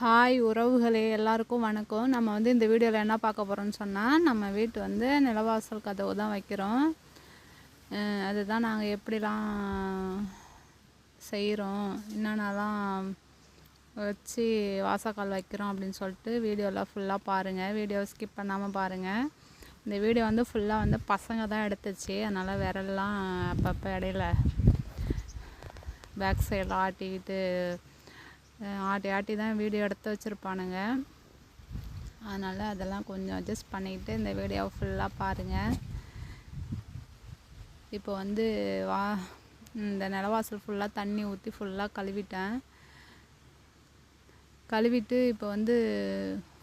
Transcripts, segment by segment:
Hi உறவுகளே எல்லாருக்கும் வணக்கம். நம்ம வந்து இந்த வீடியோவில் என்ன பார்க்க போகிறோம்னு சொன்னால் நம்ம வீட்டு வந்து நிலவாசல் கதவு தான் வைக்கிறோம். அதுதான் நாங்கள் எப்படிலாம் செய்கிறோம் என்னென்னலாம் வச்சு வாசக்கால் வைக்கிறோம் அப்படின்னு சொல்லிட்டு வீடியோலாம் ஃபுல்லாக பாருங்கள் வீடியோவை ஸ்கிப் பண்ணாமல் பாருங்கள் இந்த வீடியோ வந்து ஃபுல்லாக வந்து பசங்க தான் எடுத்துச்சு. அதனால் விரல்லாம் அப்பப்போ இடையில பேக் சைடில் ஆட்டிக்கிட்டு ஆட்டி ஆட்டி தான் வீடியோ எடுத்து வச்சுருப்பானுங்க. அதனால் அதெல்லாம் கொஞ்சம் அட்ஜஸ்ட் பண்ணிக்கிட்டு இந்த வீடியோவை ஃபுல்லாக பாருங்கள் இப்போ வந்து வா இந்த நிலவாசல் ஃபுல்லாக தண்ணி ஊற்றி ஃபுல்லாக கழுவிட்டேன். கழுவிட்டு இப்போ வந்து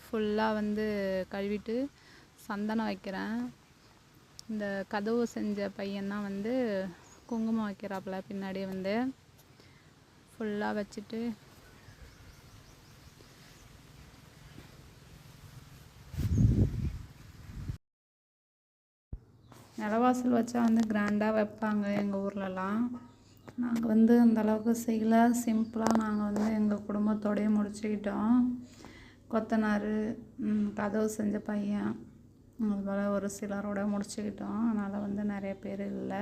ஃபுல்லாக வந்து கழுவிட்டு சந்தனம் வைக்கிறேன். இந்த கதவு செஞ்ச பையன்தான் வந்து குங்குமம் வைக்கிறாப்புல பின்னாடி வந்து. ஃபுல்லாக வச்சுட்டு நிலவாசல் வச்சா வந்து கிராண்டாக வைப்பாங்க எங்கள் ஊர்லலாம். நாங்கள் வந்து அந்த அளவுக்கு செய்யல. சிம்பிளாக நாங்கள் வந்து எங்கள் குடும்பத்தோடையே முடிச்சுக்கிட்டோம். கொத்தனார் கதவு செஞ்ச பையன் அது போல் ஒரு சிலரோட முடிச்சுக்கிட்டோம். அதனால் வந்து நிறைய பேர் இல்லை.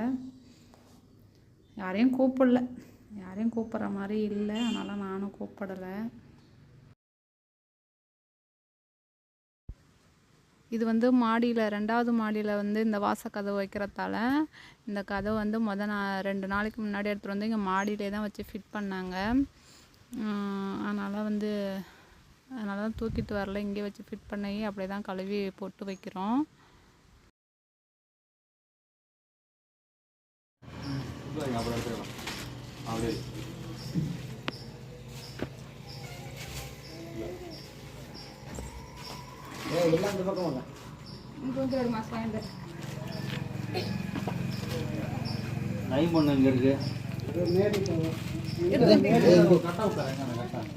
யாரையும் கூப்பிடல. யாரையும் கூப்பிட்ற மாதிரி இல்லை. அதனால் நானும் கூப்பிடலை. இது வந்து மாடியில் ரெண்டாவது மாடியில் வந்து இந்த வாசக்கதவு வைக்கிறதால இந்த கதவு வந்து முத நான் ரெண்டு நாளைக்கு முன்னாடி எடுத்துகிட்டு வந்து இங்கே மாடியிலே தான் வச்சு ஃபிட் பண்ணாங்க. அதனால் வந்து அதனால தான் தூக்கிட்டு வரல. இங்கே வச்சு ஃபிட் பண்ணி அப்படியே தான் கழுவி போட்டு வைக்கிறோம். அப்படியே. எல்லாம் இந்த பக்கம் வாங்க நைம் பண்ணு இங்கே இருக்கு கரெக்டாக உட்காருங்க அந்த கரெக்டாக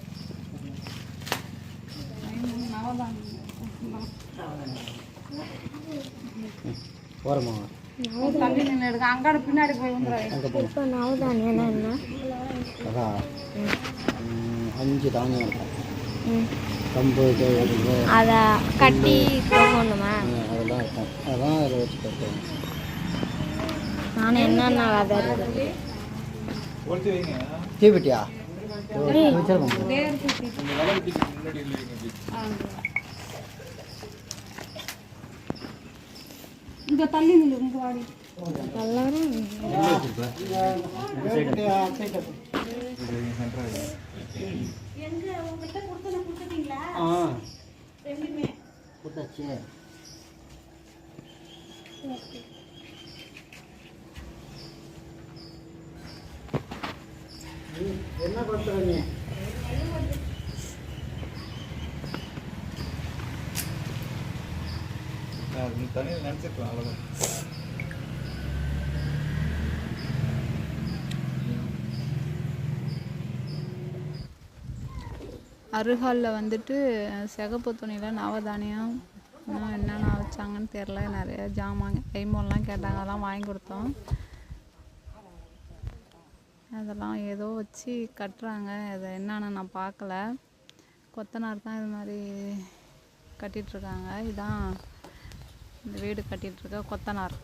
ஓரமா அங்காட பின்னாடி போய் இப்போ நவதானியம்னா என்ன அஞ்சு தானியம் இருக்கும். கம்பு அதை கட்டி போகணுமா? அதெல்லாம் இருக்கும். அதெல்லாம் அதில் வச்சு கட்டுவோம் நான் என்னென்ன அதை தீபெட்டியா இங்கே தள்ளி நில்லு இங்கே வாடி. எல்லாரும் ஆ. கொடுத்தாச்சு. ம், என்ன பண்ணுறீங்க தனியாக நினச்சிருக்கலாம் அவ்வளோதான் அருகாலில் வந்துட்டு சிகப்பு துணியில் நவதானியம் இன்னும் என்னென்ன வச்சாங்கன்னு தெரில நிறைய ஜாமான் கைமோல்லாம் கேட்டாங்க. அதெல்லாம் வாங்கி கொடுத்தோம். அதெல்லாம் ஏதோ வச்சு கட்டுறாங்க. அது என்னென்னு நான் பார்க்கல. கொத்தனார் தான் இது மாதிரி கட்டிகிட்ருக்காங்க இதான் இந்த வீடு கட்டிகிட்ருக்க கொத்தனார்.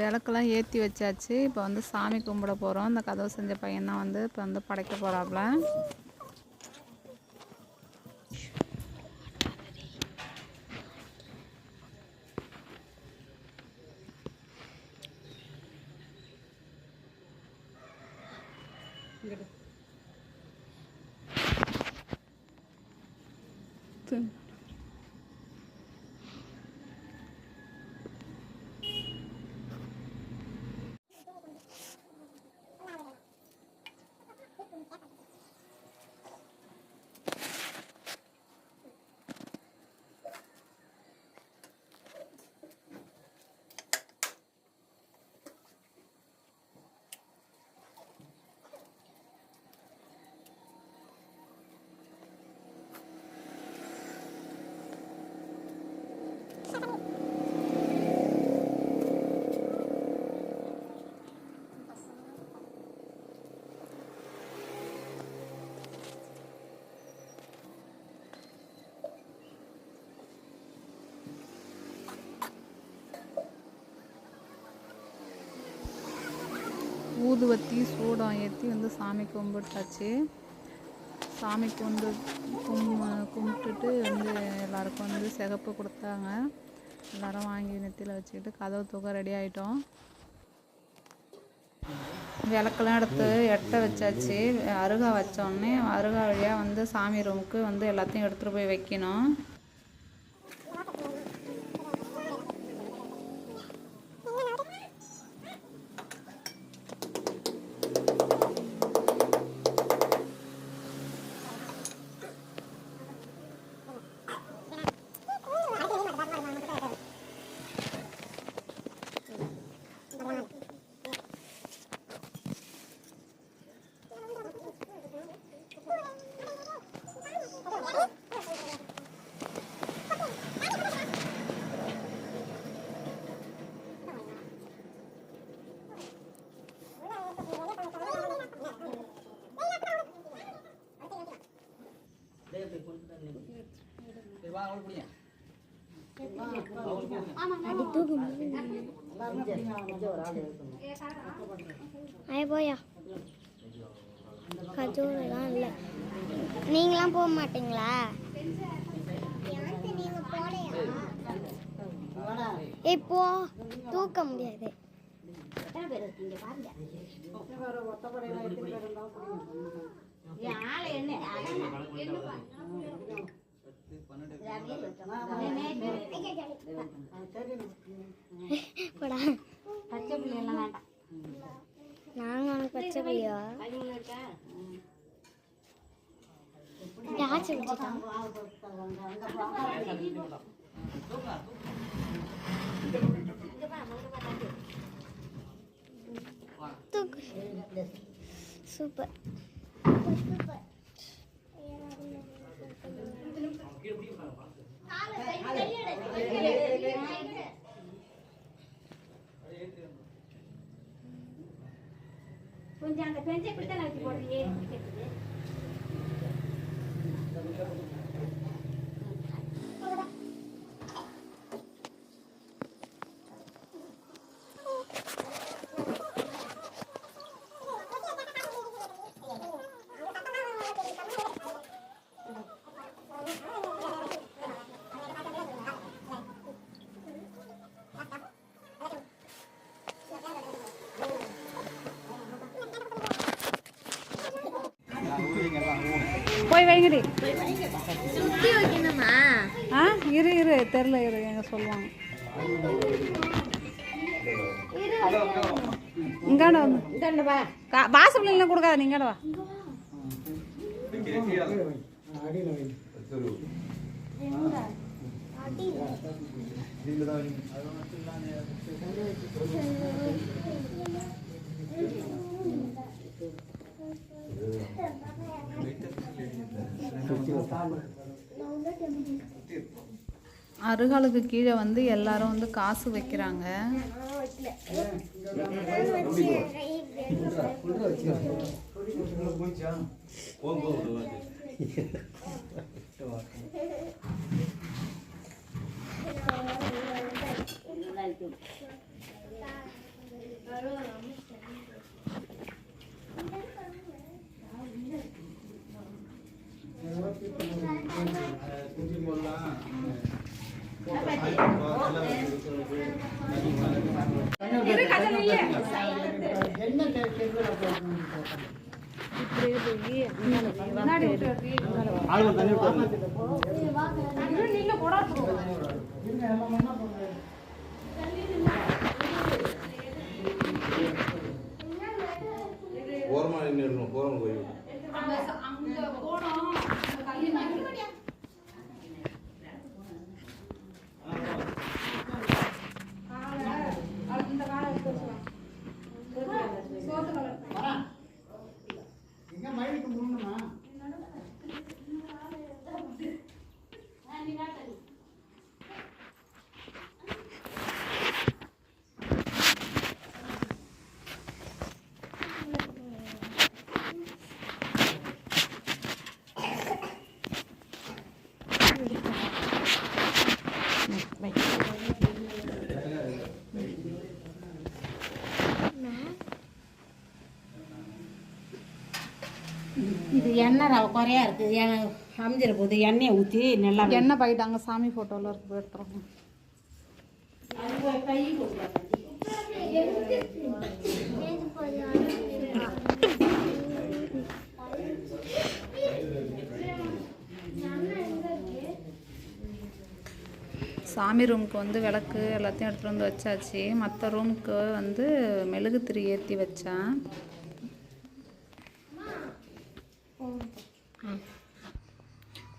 விளக்கெல்லாம் ஏற்றி வச்சாச்சு. இப்போ வந்து சாமி கும்பிட போகிறோம் இந்த கதவு செஞ்ச பையன்தான் வந்து இப்போ வந்து படைக்க போகிறாப்புல Tüm. ஊதுவத்தி சூடம் ஏற்றி வந்து சாமி கும்பிட்டாச்சு. சாமி கும்பிட்டு கும் கும்பிட்டுட்டு வந்து எல்லாருக்கும் வந்து சிகப்பு கொடுத்தாங்க. எல்லாரும் வாங்கி நெத்தியில் வச்சுக்கிட்டு கதவு தூக்க ரெடி ஆகிட்டோம் விளக்கெல்லாம் எடுத்து எட்டை வச்சாச்சு. அருகா வச்சோடனே அருகா வழியாக வந்து சாமி ரூமுக்கு வந்து எல்லாத்தையும் எடுத்துகிட்டு போய் வைக்கணும். போயா கஜோரெல்லாம் இல்லை. நீங்களாம் போக மாட்டீங்களா? இப்போ தூக்க முடியாது. போடா நாங்க உனக்கு பச்சை சூப்பர் பெஞ்சை அந்த பெஞ்சை இப்படி தான் வச்சு போய் வைங்கடி. சுத்தி வைக்கணுமா? ஆ இரு இரு. தெரில இரு எங்க சொல்லுவாங்க. இங்காட வந்து. கா- வாசப்பள்ளியில் கொடுக்காத நீ வா. அருகாலுக்கு கீழே வந்து எல்லாரும் வந்து காசு வைக்கிறாங்க. தண்ணி ஓரமாக நின்று போகிறவங்க போய். இது எண்ணெய் ரவை குறையா இருக்குது எ- அமைஞ்சிட போகுது எண்ணெயை ஊற்றி நல்லா எண்ணெய் பாக்கெட் அங்கே சாமி ஃபோட்டோவில் இருக்கு போட்டுருவோம் சாமி ரூமுக்கு வந்து விளக்கு எல்லாத்தையும் எடுத்துகிட்டு வந்து வச்சாச்சு. மற்ற ரூமுக்கு வந்து மெழுகுத்திரி ஏற்றி வச்சேன்.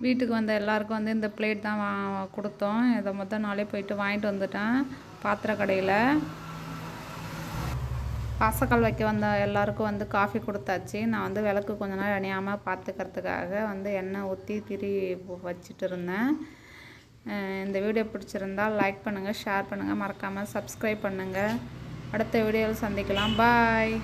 வீட்டுக்கு வந்த எல்லாருக்கும் வந்து இந்த பிளேட் தான் வா கொடுத்தோம். இதை மொத்தம் நாளே போயிட்டு வாங்கிட்டு வந்துட்டேன் பாத்திர கடையில். வாசக்கால் வைக்க வந்த எல்லாருக்கும் வந்து காஃபி கொடுத்தாச்சு. நான் வந்து விளக்கு கொஞ்ச நேரம் அணியாமல் பார்த்துக்கிறதுக்காக வந்து எண்ணெய் ஊற்றி திரி வச்சுட்டு இருந்தேன். இந்த வீடியோ பிடிச்சிருந்தால் லைக் பண்ணுங்கள் ஷேர் பண்ணுங்கள் மறக்காமல் சப்ஸ்கிரைப் பண்ணுங்கள் அடுத்த வீடியோவில் சந்திக்கலாம். பாய்